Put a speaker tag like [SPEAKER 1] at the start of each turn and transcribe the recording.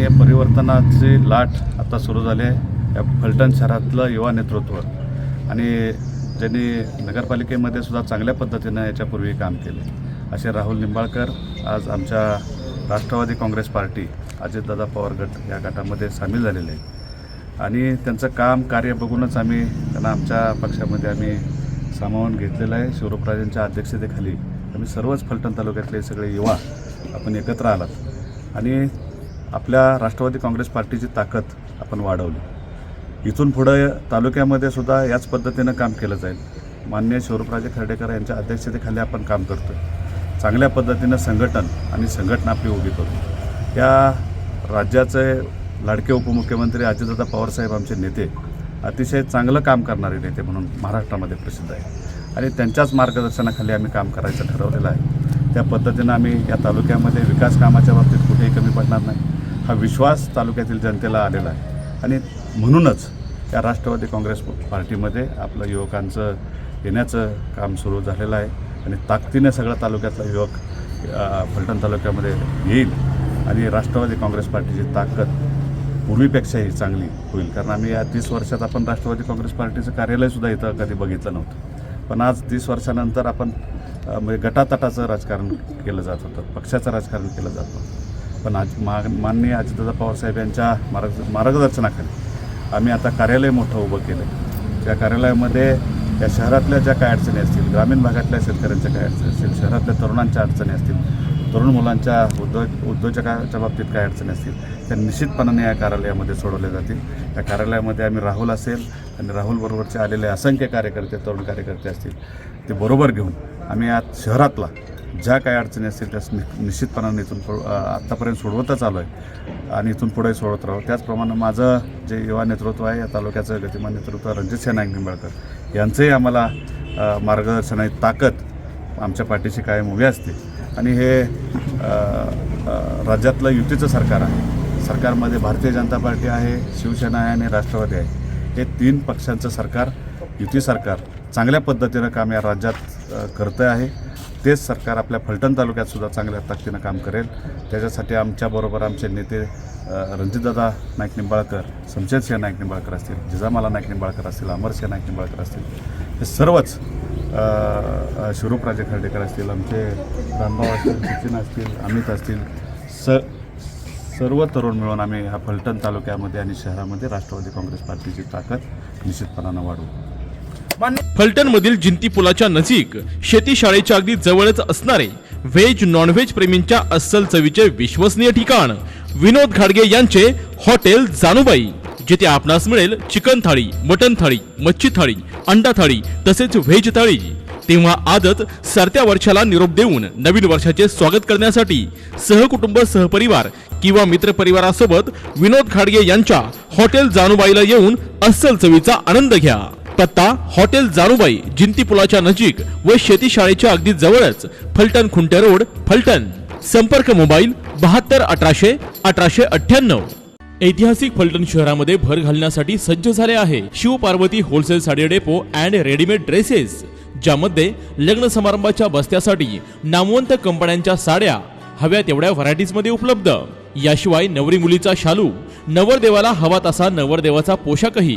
[SPEAKER 1] आणि या परिवर्तनाची लाट आता सुरू झाली आहे. या फलटण शहरातलं युवा नेतृत्व आणि ज्यांनी नगरपालिकेमध्ये सुद्धा चांगल्या पद्धतीनं याच्यापूर्वी काम केले. असे राहुल निंबाळकर आज आमच्या राष्ट्रवादी काँग्रेस पार्टी अजितदादा पवार गट या गटामध्ये सामील झालेले आहेत. आणि त्यांचं काम कार्य बघूनच आम्ही त्यांना आमच्या पक्षामध्ये आम्ही सामावून घेतलेलं आहे. शिवरूपराजांच्या अध्यक्षतेखाली आम्ही सर्वच फलटण तालुक्यातले सगळे युवा आपण एकत्र आलात. आणि आपल्या राष्ट्रवादी काँग्रेस पार्टीची ताकद आपण वाढवली. इथून पुढं तालुक्यामध्ये सुद्धा याच पद्धतीनं काम केलं जाईल. मान्य शिवरूपराजे खर्डेकर यांच्या अध्यक्षतेखाली आपण काम करतो आहे चांगल्या पद्धतीनं संघटन आणि संघटना आपली उभी करू. या राज्याचे लाडके उपमुख्यमंत्री अजितदादा पवारसाहेब आमचे नेते अतिशय चांगलं काम करणारे नेते म्हणून महाराष्ट्रामध्ये प्रसिद्ध आहे आणि त्यांच्याच मार्गदर्शनाखाली आम्ही काम करायचं ठरवलेलं आहे. त्या पद्धतीनं आम्ही या तालुक्यामध्ये विकास कामाच्या बाबतीत कुठेही कमी पडणार नाही. हा विश्वास तालुक्यातील जनतेला आलेला आहे. आणि म्हणूनच या राष्ट्रवादी काँग्रेस पार्टीमध्ये आपलं युवकांचं येण्याचं काम सुरू झालेलं आहे. आणि ताकदीने सगळ्या तालुक्यातला युवक फलटण तालुक्यामध्ये येईल. आणि राष्ट्रवादी काँग्रेस पार्टीची ताकद पूर्वीपेक्षाही चांगली होईल. कारण आम्ही या तीस वर्षात आपण राष्ट्रवादी काँग्रेस पार्टीचं कार्यालयसुद्धा इथं कधी बघितलं नव्हतं. पण आज तीस वर्षानंतर आपण म्हणजे गटातटाचं राजकारण केलं जात होतं. पक्षाचं राजकारण केलं जात होतं. पण आज मा माननीय अजितदादा पवारसाहेब यांच्या मार्ग मार्गदर्शनाखाली आम्ही आता कार्यालय मोठं उभं केलं आहे त्या कार्यालयामध्ये या शहरातल्या ज्या काय अडचणी असतील ग्रामीण भागातल्या शेतकऱ्यांच्या काय अडचणी असतील शहरातल्या तरुणांच्या अडचणी असतील तरुण मुलांच्या उद्योग उद्योजकाच्या बाबतीत काय अडचणी असतील त्या निश्चितपणाने या कार्यालयामध्ये सोडवल्या जातील. या कार्यालयामध्ये आम्ही राहुल असेल आणि राहुलबरोबरचे आलेले असंख्य कार्यकर्ते तरुण कार्यकर्ते असतील ते बरोबर घेऊन आम्ही आज शहरातला ज्या काही अडचणी असतील त्या नि- निश्चितपणाने इथून पुढं आत्तापर्यंत सोडवतच आलो आहे. आणि इथून पुढे सोडवत राहू. त्याचप्रमाणे माझं जे युवा नेतृत्व आहे या तालुक्याचं गतिमान नेतृत्व रणजित सेनायक निंबाळकर. यांचंही आम्हाला मार्गदर्शन आहे ताकद आमच्या पाठीशी कायम उभी असते. आणि हे राज्यातलं युतीचं सरकार आहे. सरकारमध्ये भारतीय जनता पार्टी आहे शिवसेना आहे आणि राष्ट्रवादी आहे. हे तीन पक्षांचं सरकार युती सरकार चांगल्या पद्धतीनं काम या राज्यात करतं आहे. तेच सरकार आपल्या फलटण तालुक्यातसुद्धा चांगल्या ताकदीनं काम करेल. त्याच्यासाठी आमच्याबरोबर आमचे नेते रणजितदादा नाईक निंबाळकर शमशेदसिंह नाईक निंबाळकर असतील जिजामाला नाईक निंबाळकर असतील अमरसिंह नाईक निंबाळकर असतील हे सर्वच शिवरूपराजे खर्डेकर असतील आमचे रामभाऊ असतील सचिन असतील अमित असतील स सर्व तरुण मिळून आम्ही ह्या फलटण तालुक्यामध्ये आणि शहरामध्ये राष्ट्रवादी काँग्रेस पार्टीची ताकद निश्चितपणानं वाढवू.
[SPEAKER 2] फलटण मधील जिंती पुलाच्या नजीक शेती शाळेच्या अगदी जवळच असणारे व्हेज नॉनव्हेज प्रेमींच्या अस्सल चवीचे विश्वसनीय ठिकाण विनोद घाडगे यांचे हॉटेल जानुबाई जिथे आपणास मिळेल चिकन थाळी मटन थाळी मच्छी थाळी अंडा थाळी तसेच व्हेज थाळी. तेव्हा आजच सरत्या वर्षाला निरोप देऊन नवीन वर्षाचे स्वागत करण्यासाठी सहकुटुंब सहपरिवार किंवा मित्रपरिवारासोबत विनोद खाडगे यांच्या हॉटेल जानुबाईला येऊन अस्सल चवीचा आनंद घ्या. पत्ता हॉटेल जानुबाई जिंती पुलाच्या नजीक व शेती शाळेच्या अगदी जवळच फलटण खुंटे रोड फलटण. संपर्क मोबाईल बहात्तर अठराशे अठराशे अठ्ठ्याण्णव. ऐतिहासिक फलटण शहरामध्ये भर घालण्यासाठी सज्ज झाले आहे Shiv Parvati wholesale sari depot and readymade dresses ज्यामध्ये लग्न समारंभाच्या बस्त्यासाठी नामवंत कंपन्यांच्या साड्या हव्या तेवढ्या व्हरायटीजमध्ये उपलब्ध. याशिवाय नवरी मुलीचा शालू नवरदेवाला हवा तसा नवरदेवाचा पोशाखही